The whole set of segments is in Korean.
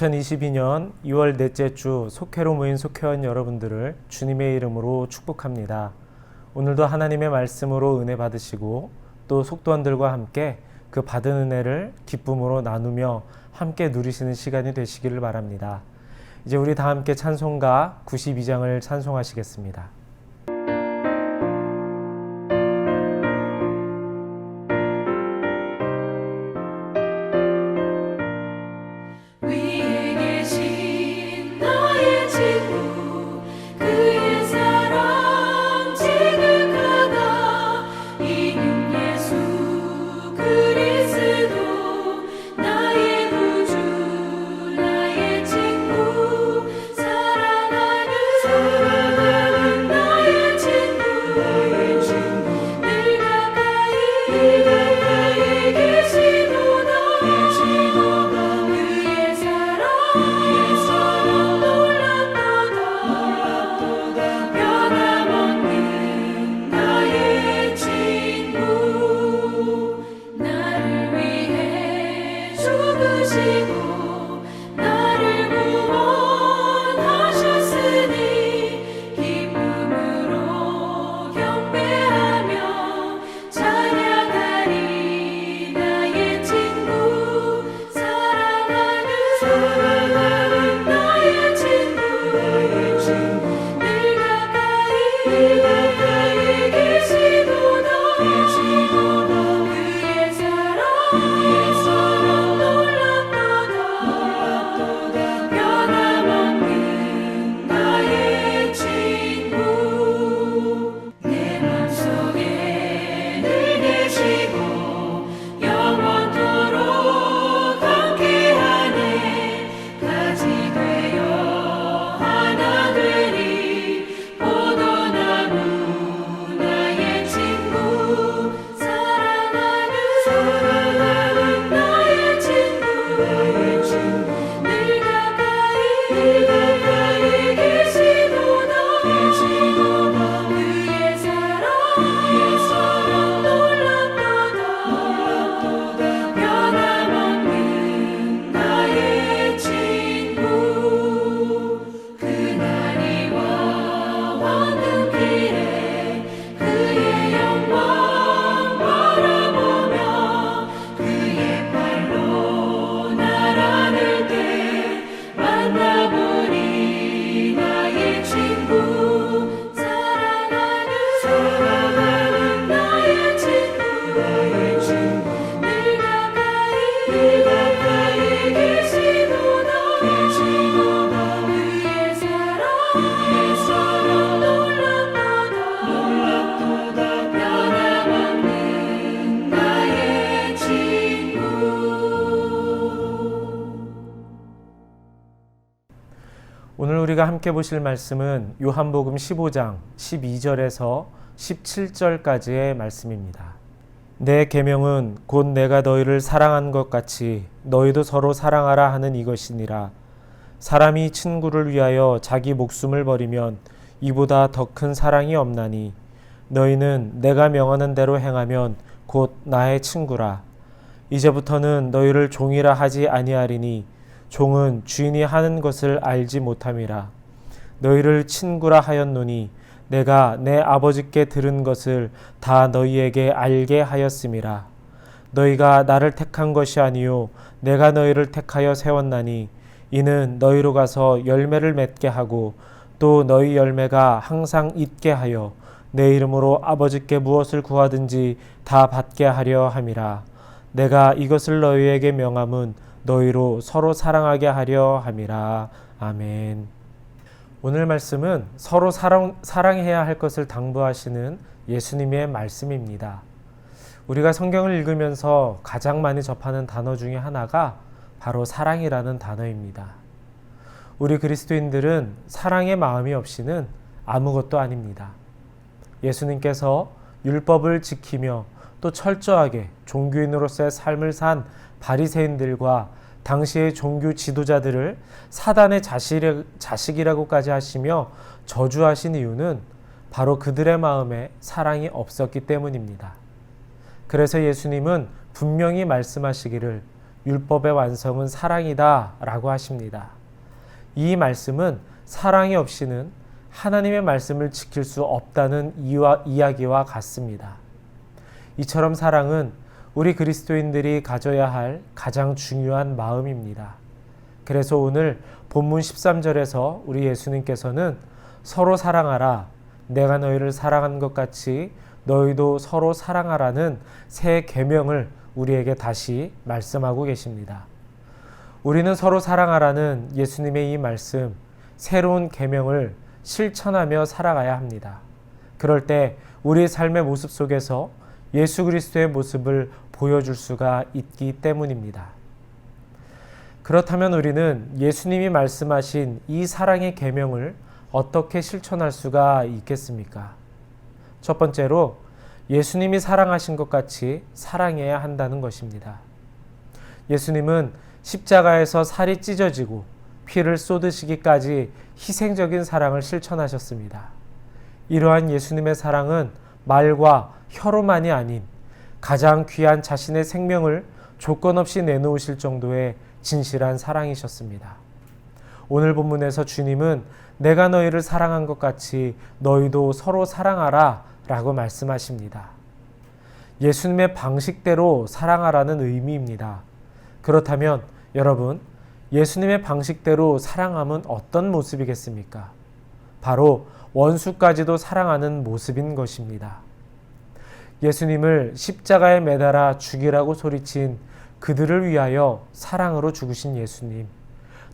2022년 2월 넷째 주 속회로 모인 속회원 여러분들을 주님의 이름으로 축복합니다. 오늘도 하나님의 말씀으로 은혜 받으시고 또 속도원들과 함께 그 받은 은혜를 기쁨으로 나누며 함께 누리시는 시간이 되시기를 바랍니다. 이제 우리 다 함께 찬송가 92장을 찬송하시겠습니다. 오늘 우리가 함께 보실 말씀은 요한복음 15장 12절에서 17절까지의 말씀입니다. 내 계명은 곧 내가 너희를 사랑한 것 같이 너희도 서로 사랑하라 하는 이것이니라. 사람이 친구를 위하여 자기 목숨을 버리면 이보다 더 큰 사랑이 없나니 너희는 내가 명하는 대로 행하면 곧 나의 친구라. 이제부터는 너희를 종이라 하지 아니하리니 종은 주인이 하는 것을 알지 못함이라. 너희를 친구라 하였노니 내가 내 아버지께 들은 것을 다 너희에게 알게 하였음이라. 너희가 나를 택한 것이 아니요 내가 너희를 택하여 세웠나니 이는 너희로 가서 열매를 맺게 하고 또 너희 열매가 항상 있게 하여 내 이름으로 아버지께 무엇을 구하든지 다 받게 하려 함이라. 내가 이것을 너희에게 명함은 너희로 서로 사랑하게 하려 함이라. 아멘. 오늘 말씀은 서로 사랑, 사랑해야 할 것을 당부하시는 예수님의 말씀입니다. 우리가 성경을 읽으면서 가장 많이 접하는 단어 중에 하나가 바로 사랑이라는 단어입니다. 우리 그리스도인들은 사랑의 마음이 없이는 아무것도 아닙니다. 예수님께서 율법을 지키며 또 철저하게 종교인으로서의 삶을 산 바리새인들과 당시의 종교 지도자들을 사단의 자식이라고까지 하시며 저주하신 이유는 바로 그들의 마음에 사랑이 없었기 때문입니다. 그래서 예수님은 분명히 말씀하시기를 율법의 완성은 사랑이다 라고 하십니다. 이 말씀은 사랑이 없이는 하나님의 말씀을 지킬 수 없다는 이야기와 같습니다. 이처럼 사랑은 우리 그리스도인들이 가져야 할 가장 중요한 마음입니다. 그래서 오늘 본문 13절에서 우리 예수님께서는 서로 사랑하라. 내가 너희를 사랑한 것 같이 너희도 서로 사랑하라는 새 계명을 우리에게 다시 말씀하고 계십니다. 우리는 서로 사랑하라는 예수님의 이 말씀, 새로운 계명을 실천하며 살아가야 합니다. 그럴 때 우리 삶의 모습 속에서 예수 그리스도의 모습을 보여줄 수가 있기 때문입니다. 그렇다면 우리는 예수님이 말씀하신 이 사랑의 계명을 어떻게 실천할 수가 있겠습니까? 첫 번째로 예수님이 사랑하신 것 같이 사랑해야 한다는 것입니다. 예수님은 십자가에서 살이 찢어지고 피를 쏟으시기까지 희생적인 사랑을 실천하셨습니다. 이러한 예수님의 사랑은 말과 혀로만이 아닌 가장 귀한 자신의 생명을 조건 없이 내놓으실 정도의 진실한 사랑이셨습니다. 오늘 본문에서 주님은 내가 너희를 사랑한 것 같이 너희도 서로 사랑하라 라고 말씀하십니다. 예수님의 방식대로 사랑하라는 의미입니다. 그렇다면 여러분, 예수님의 방식대로 사랑함은 어떤 모습이겠습니까? 바로 원수까지도 사랑하는 모습인 것입니다. 예수님을 십자가에 매달아 죽이라고 소리친 그들을 위하여 사랑으로 죽으신 예수님,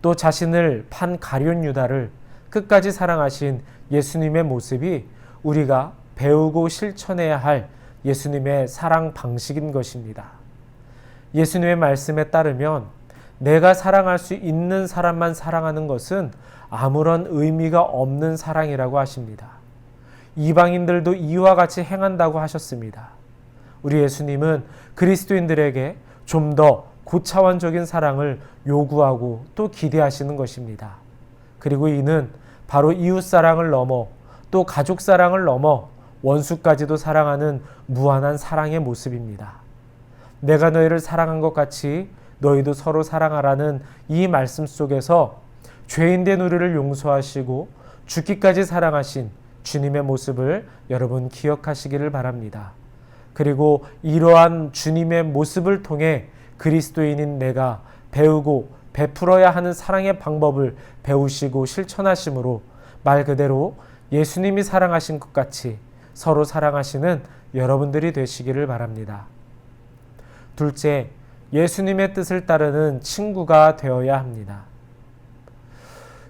또 자신을 판 가룟 유다를 끝까지 사랑하신 예수님의 모습이 우리가 배우고 실천해야 할 예수님의 사랑 방식인 것입니다. 예수님의 말씀에 따르면 내가 사랑할 수 있는 사람만 사랑하는 것은 아무런 의미가 없는 사랑이라고 하십니다. 이방인들도 이와 같이 행한다고 하셨습니다. 우리 예수님은 그리스도인들에게 좀 더 고차원적인 사랑을 요구하고 또 기대하시는 것입니다. 그리고 이는 바로 이웃 사랑을 넘어 또 가족 사랑을 넘어 원수까지도 사랑하는 무한한 사랑의 모습입니다. 내가 너희를 사랑한 것 같이 너희도 서로 사랑하라는 이 말씀 속에서 죄인 된 우리를 용서하시고 죽기까지 사랑하신 주님의 모습을 여러분 기억하시기를 바랍니다. 그리고 이러한 주님의 모습을 통해 그리스도인인 내가 배우고 베풀어야 하는 사랑의 방법을 배우시고 실천하심으로 말 그대로 예수님이 사랑하신 것 같이 서로 사랑하시는 여러분들이 되시기를 바랍니다. 둘째, 예수님의 뜻을 따르는 친구가 되어야 합니다.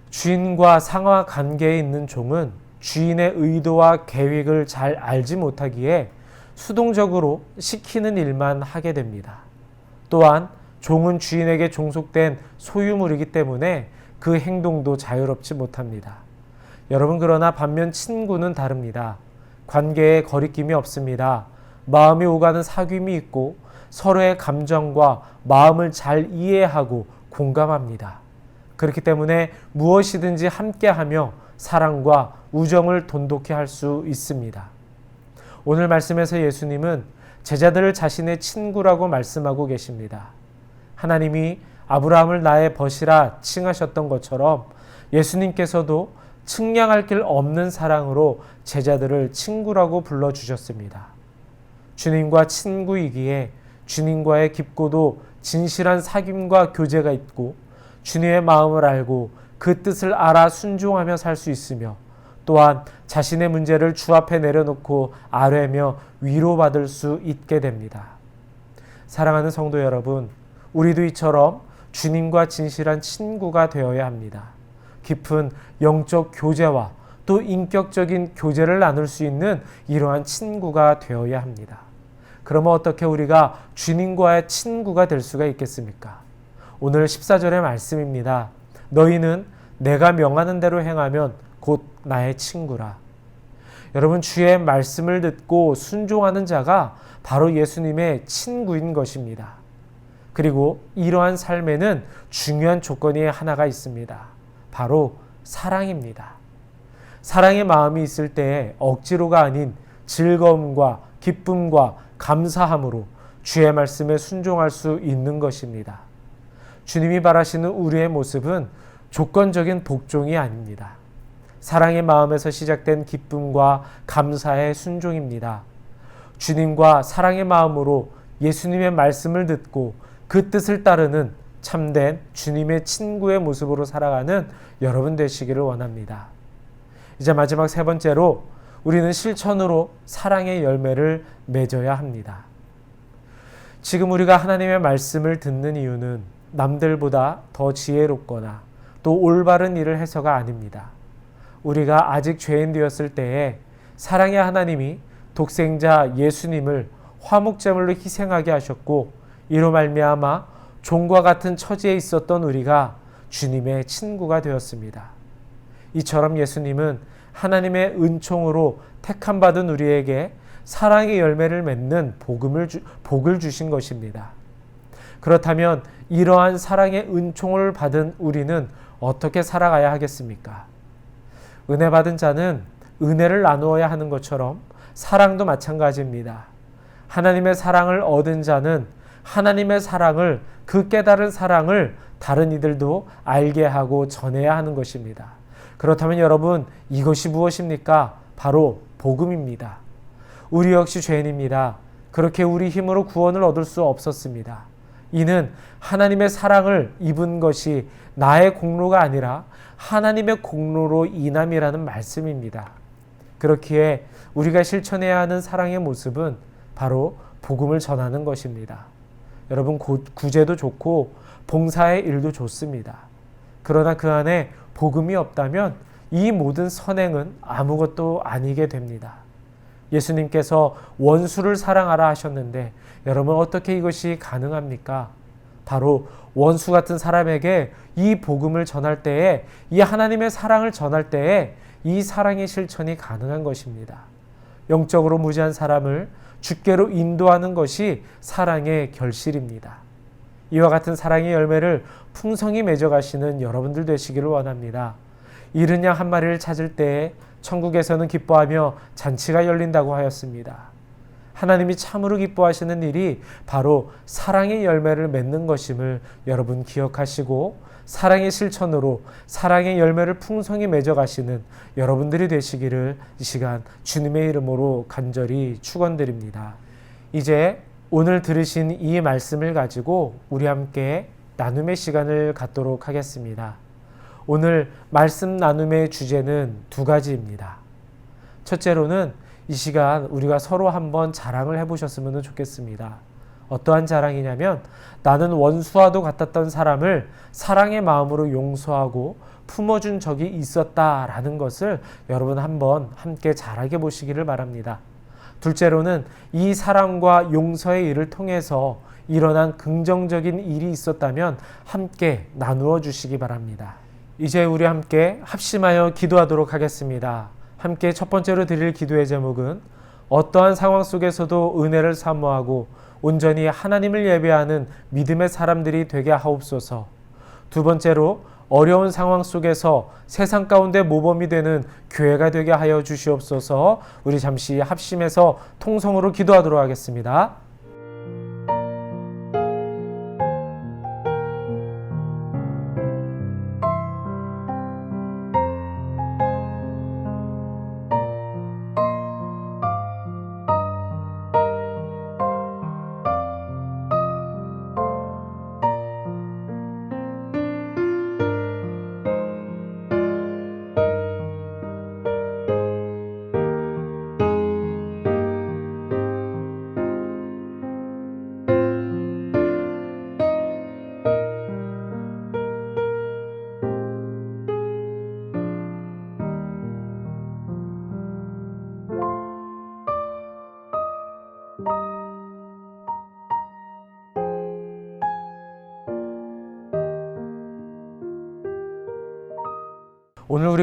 주인과 상하 관계에 있는 종은 주인의 의도와 계획을 잘 알지 못하기에 수동적으로 시키는 일만 하게 됩니다. 또한 종은 주인에게 종속된 소유물이기 때문에 그 행동도 자유롭지 못합니다. 여러분 그러나 반면 친구는 다릅니다. 관계에 거리낌이 없습니다. 마음이 오가는 사귐이 있고 서로의 감정과 마음을 잘 이해하고 공감합니다. 그렇기 때문에 무엇이든지 함께하며 사랑과 우정을 돈독히 할 수 있습니다. 오늘 말씀에서 예수님은 제자들을 자신의 친구라고 말씀하고 계십니다. 하나님이 아브라함을 나의 벗이라 칭하셨던 것처럼 예수님께서도 측량할 길 없는 사랑으로 제자들을 친구라고 불러주셨습니다. 주님과 친구이기에 주님과의 깊고도 진실한 사귐과 교제가 있고 주님의 마음을 알고 그 뜻을 알아 순종하며 살 수 있으며 또한 자신의 문제를 주 앞에 내려놓고 아뢰며 위로받을 수 있게 됩니다. 사랑하는 성도 여러분, 우리도 이처럼 주님과 진실한 친구가 되어야 합니다. 깊은 영적 교제와 또 인격적인 교제를 나눌 수 있는 이러한 친구가 되어야 합니다. 그러면 어떻게 우리가 주님과의 친구가 될 수가 있겠습니까? 오늘 14절의 말씀입니다. 너희는 내가 명하는 대로 행하면 곧 나의 친구라. 여러분, 주의 말씀을 듣고 순종하는 자가 바로 예수님의 친구인 것입니다. 그리고 이러한 삶에는 중요한 조건이 하나가 있습니다. 바로 사랑입니다. 사랑의 마음이 있을 때 억지로가 아닌 즐거움과 기쁨과 감사함으로 주의 말씀에 순종할 수 있는 것입니다. 주님이 바라시는 우리의 모습은 조건적인 복종이 아닙니다. 사랑의 마음에서 시작된 기쁨과 감사의 순종입니다. 주님과 사랑의 마음으로 예수님의 말씀을 듣고 그 뜻을 따르는 참된 주님의 친구의 모습으로 살아가는 여러분 되시기를 원합니다. 이제 마지막 세 번째로 우리는 실천으로 사랑의 열매를 맺어야 합니다. 지금 우리가 하나님의 말씀을 듣는 이유는 남들보다 더 지혜롭거나 또 올바른 일을 해서가 아닙니다. 우리가 아직 죄인 되었을 때에 사랑의 하나님이 독생자 예수님을 화목제물로 희생하게 하셨고 이로 말미암아 종과 같은 처지에 있었던 우리가 주님의 친구가 되었습니다. 이처럼 예수님은 하나님의 은총으로 택함 받은 우리에게 사랑의 열매를 맺는 복음을 주, 복을 주신 것입니다. 그렇다면 이러한 사랑의 은총을 받은 우리는 어떻게 살아가야 하겠습니까? 은혜 받은 자는 은혜를 나누어야 하는 것처럼 사랑도 마찬가지입니다. 하나님의 사랑을 얻은 자는 하나님의 사랑을 그 깨달은 사랑을 다른 이들도 알게 하고 전해야 하는 것입니다. 그렇다면 여러분 이것이 무엇입니까? 바로 복음입니다. 우리 역시 죄인입니다. 그렇게 우리 힘으로 구원을 얻을 수 없었습니다. 이는 하나님의 사랑을 입은 것이 나의 공로가 아니라 하나님의 공로로 인함이라는 말씀입니다. 그렇기에 우리가 실천해야 하는 사랑의 모습은 바로 복음을 전하는 것입니다. 여러분 구제도 좋고 봉사의 일도 좋습니다. 그러나 그 안에 복음이 없다면 이 모든 선행은 아무것도 아니게 됩니다. 예수님께서 원수를 사랑하라 하셨는데 여러분 어떻게 이것이 가능합니까? 바로 원수 같은 사람에게 이 복음을 전할 때에 이 하나님의 사랑을 전할 때에 이 사랑의 실천이 가능한 것입니다. 영적으로 무지한 사람을 주께로 인도하는 것이 사랑의 결실입니다. 이와 같은 사랑의 열매를 풍성히 맺어가시는 여러분들 되시기를 원합니다. 이른 양 한 마리를 찾을 때에 천국에서는 기뻐하며 잔치가 열린다고 하였습니다. 하나님이 참으로 기뻐하시는 일이 바로 사랑의 열매를 맺는 것임을 여러분 기억하시고 사랑의 실천으로 사랑의 열매를 풍성히 맺어가시는 여러분들이 되시기를 이 시간 주님의 이름으로 간절히 축원드립니다. 이제 오늘 들으신 이 말씀을 가지고 우리 함께 나눔의 시간을 갖도록 하겠습니다. 오늘 말씀 나눔의 주제는 두 가지입니다. 첫째로는 이 시간 우리가 서로 한번 자랑을 해보셨으면 좋겠습니다. 어떠한 자랑이냐면 나는 원수와도 같았던 사람을 사랑의 마음으로 용서하고 품어준 적이 있었다라는 것을 여러분 한번 함께 잘하게 보시기를 바랍니다. 둘째로는 이 사랑과 용서의 일을 통해서 일어난 긍정적인 일이 있었다면 함께 나누어 주시기 바랍니다. 이제 우리 함께 합심하여 기도하도록 하겠습니다. 함께 첫 번째로 드릴 기도의 제목은 어떠한 상황 속에서도 은혜를 사모하고 온전히 하나님을 예배하는 믿음의 사람들이 되게 하옵소서. 두 번째로 어려운 상황 속에서 세상 가운데 모범이 되는 교회가 되게 하여 주시옵소서. 우리 잠시 합심해서 통성으로 기도하도록 하겠습니다.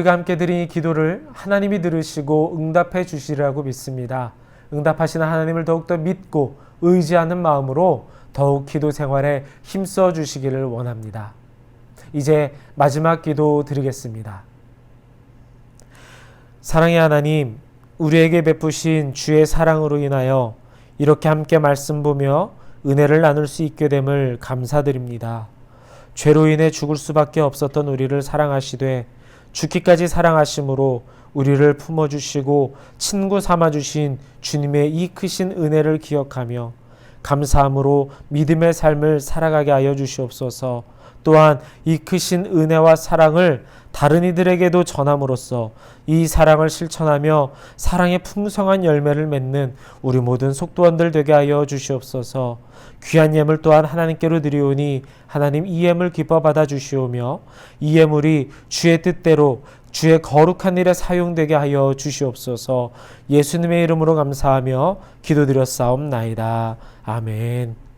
우리가 함께 드린 이 기도를 하나님이 들으시고 응답해 주시리라고 믿습니다. 응답하시는 하나님을 더욱더 믿고 의지하는 마음으로 더욱 기도 생활에 힘써 주시기를 원합니다. 이제 마지막 기도 드리겠습니다. 사랑의 하나님, 우리에게 베푸신 주의 사랑으로 인하여 이렇게 함께 말씀 보며 은혜를 나눌 수 있게 됨을 감사드립니다. 죄로 인해 죽을 수밖에 없었던 우리를 사랑하시되 죽기까지 사랑하심으로 우리를 품어주시고 친구 삼아주신 주님의 이 크신 은혜를 기억하며 감사함으로 믿음의 삶을 살아가게 하여 주시옵소서. 또한 이 크신 은혜와 사랑을 다른 이들에게도 전함으로써 이 사랑을 실천하며 사랑의 풍성한 열매를 맺는 우리 모든 속도원들 되게 하여 주시옵소서. 귀한 예물 또한 하나님께로 드리오니 하나님 이 예물 기뻐 받아 주시오며 이 예물이 주의 뜻대로 주의 거룩한 일에 사용되게 하여 주시옵소서. 예수님의 이름으로 감사하며 기도드렸사옵나이다. 아멘.